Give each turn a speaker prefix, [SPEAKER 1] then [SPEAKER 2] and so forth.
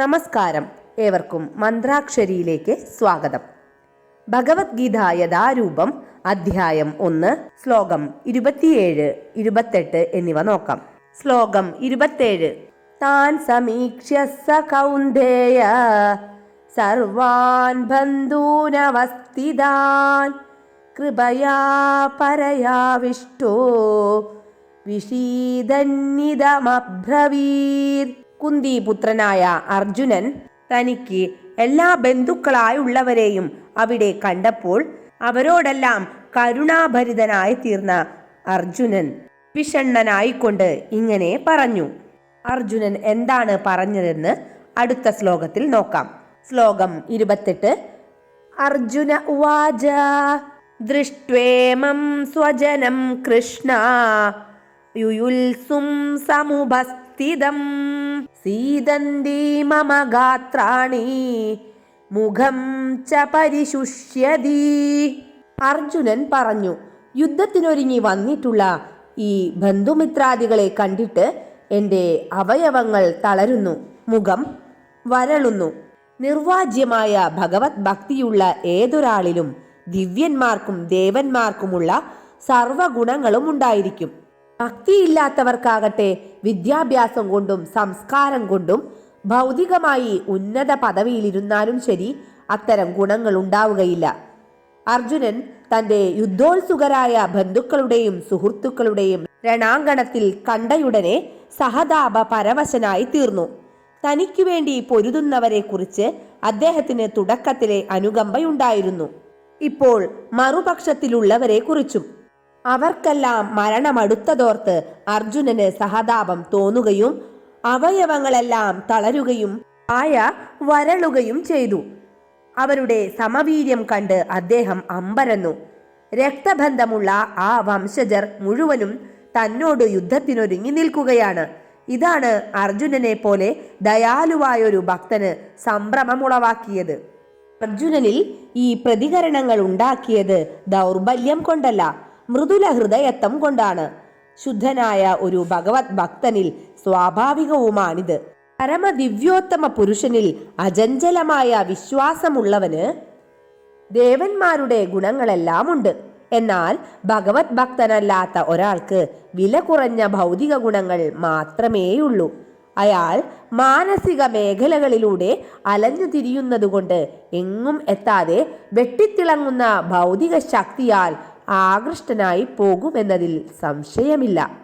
[SPEAKER 1] നമസ്കാരം. ഏവർക്കും മന്ത്രാക്ഷരിയിലേക്ക് സ്വാഗതം. ഭഗവത്ഗീത യഥാരൂപം അധ്യായം ഒന്ന് ശ്ലോകം ഇരുപത്തിയേഴ് ഇരുപത്തെട്ട് എന്നിവ നോക്കാം. ശ്ലോകം ഇരുപത്തേഴ്. താൻ സമീക്ഷ്യ സ കൗന്ദേയ സർവാൻ ബന്ധൂനവസ്ഥിതാൻ കൃപയാ പരയാവിഷ്ടോ വിഷീദന്നിതമബ്രവീത് കുന്തിപുത്രനായ അർജുനൻ തനിക്ക് എല്ലാ ബന്ധുക്കളായുള്ളവരെയും അവിടെ കണ്ടപ്പോൾ അവരോടെല്ലാം കരുണാഭരിതനായി തീർന്ന അർജുനൻ വിഷണ്ണനായിക്കൊണ്ട് ഇങ്ങനെ പറഞ്ഞു. അർജുനൻ എന്താണ് പറഞ്ഞതെന്ന് അടുത്ത ശ്ലോകത്തിൽ നോക്കാം. ശ്ലോകം ഇരുപത്തെട്ട്. അർജുന ഉവാച ദൃഷ്ട്വേമം സ്വജനം കൃഷ്ണ യുയുൽസും സമുപസ്ഥിതം സീതന്തി മമ ഗാത്രാണി. മുഖം ച പരിശുഷ്യതി. അർജുനൻ പറഞ്ഞു യുദ്ധത്തിനൊരുങ്ങി വന്നിട്ടുള്ള ഈ ബന്ധുമിത്രാദികളെ കണ്ടിട്ട് എന്റെ അവയവങ്ങൾ തളരുന്നു മുഖം വരളുന്നു. നിർവാജ്യമായ ഭഗവത് ഭക്തിയുള്ള ഏതൊരാളിലും ദിവ്യന്മാർക്കും ദേവന്മാർക്കുമുള്ള സർവഗുണങ്ങളും ഉണ്ടായിരിക്കും. ഭക്തിയില്ലാത്തവർക്കാകട്ടെ വിദ്യാഭ്യാസം കൊണ്ടും സംസ്കാരം കൊണ്ടും ഭൗതികമായി ഉന്നത പദവിയിലിരുന്നാലും ശരി അത്തരം ഗുണങ്ങൾ ഉണ്ടാവുകയില്ല. അർജുനൻ തന്റെ യുദ്ധോത്സുകരായ ബന്ധുക്കളുടെയും സുഹൃത്തുക്കളുടെയും രണാങ്കണത്തിൽ കണ്ടയുടനെ സഹതാപ പരവശനായി തീർന്നു. തനിക്കു വേണ്ടി പൊരുതുന്നവരെ കുറിച്ച് അദ്ദേഹത്തിന് തുടക്കത്തിലെ അനുകമ്പയുണ്ടായിരുന്നു. ഇപ്പോൾ മറുപക്ഷത്തിലുള്ളവരെ കുറിച്ചും അവർക്കെല്ലാം മരണമടുത്തതോർത്ത് അർജുനന് സഹതാപം തോന്നുകയും അവയവങ്ങളെല്ലാം തളരുകയും ആയ വരളുകയും ചെയ്തു. അവരുടെ സമവീര്യം കണ്ട് അദ്ദേഹം അമ്പരന്നു. രക്തബന്ധമുള്ള ആ വംശജർ മുഴുവനും തന്നോട് യുദ്ധത്തിനൊരുങ്ങി നിൽക്കുകയാണ്. ഇതാണ് അർജുനനെ പോലെ ദയാലുവായൊരു ഭക്തന് സംഭ്രമമുളവാക്കിയത്. അർജുനനിൽ ഈ പ്രതികരണങ്ങൾ ഉണ്ടാക്കിയത് ദൗർബല്യം കൊണ്ടല്ല. മൃദുല ഹൃദയത്വം കൊണ്ടാണ്. ശുദ്ധനായ ഒരു ഭഗവത് ഭക്തനിൽ സ്വാഭാവികവുമാണിത്. പരമദിവ്യോത്തമ പുരുഷനിൽ അജഞ്ചലമായ വിശ്വാസമുള്ളവന് ദേവന്മാരുടെ ഗുണങ്ങളെല്ലാം ഉണ്ട് എന്നാൽ ഭഗവത് ഭക്തനല്ലാത്ത ഒരാൾക്ക് വില കുറഞ്ഞ ഭൗതിക ഗുണങ്ങൾ മാത്രമേയുള്ളൂ. അയാൾ മാനസിക മേഖലകളിലൂടെ അലഞ്ഞു തിരിയുന്നതുകൊണ്ട് എങ്ങും എത്താതെ വെട്ടിത്തിളങ്ങുന്ന ഭൗതിക ശക്തിയാൽ ആകൃഷ്ടനായി പോകുമെന്നതിൽ സംശയമില്ല.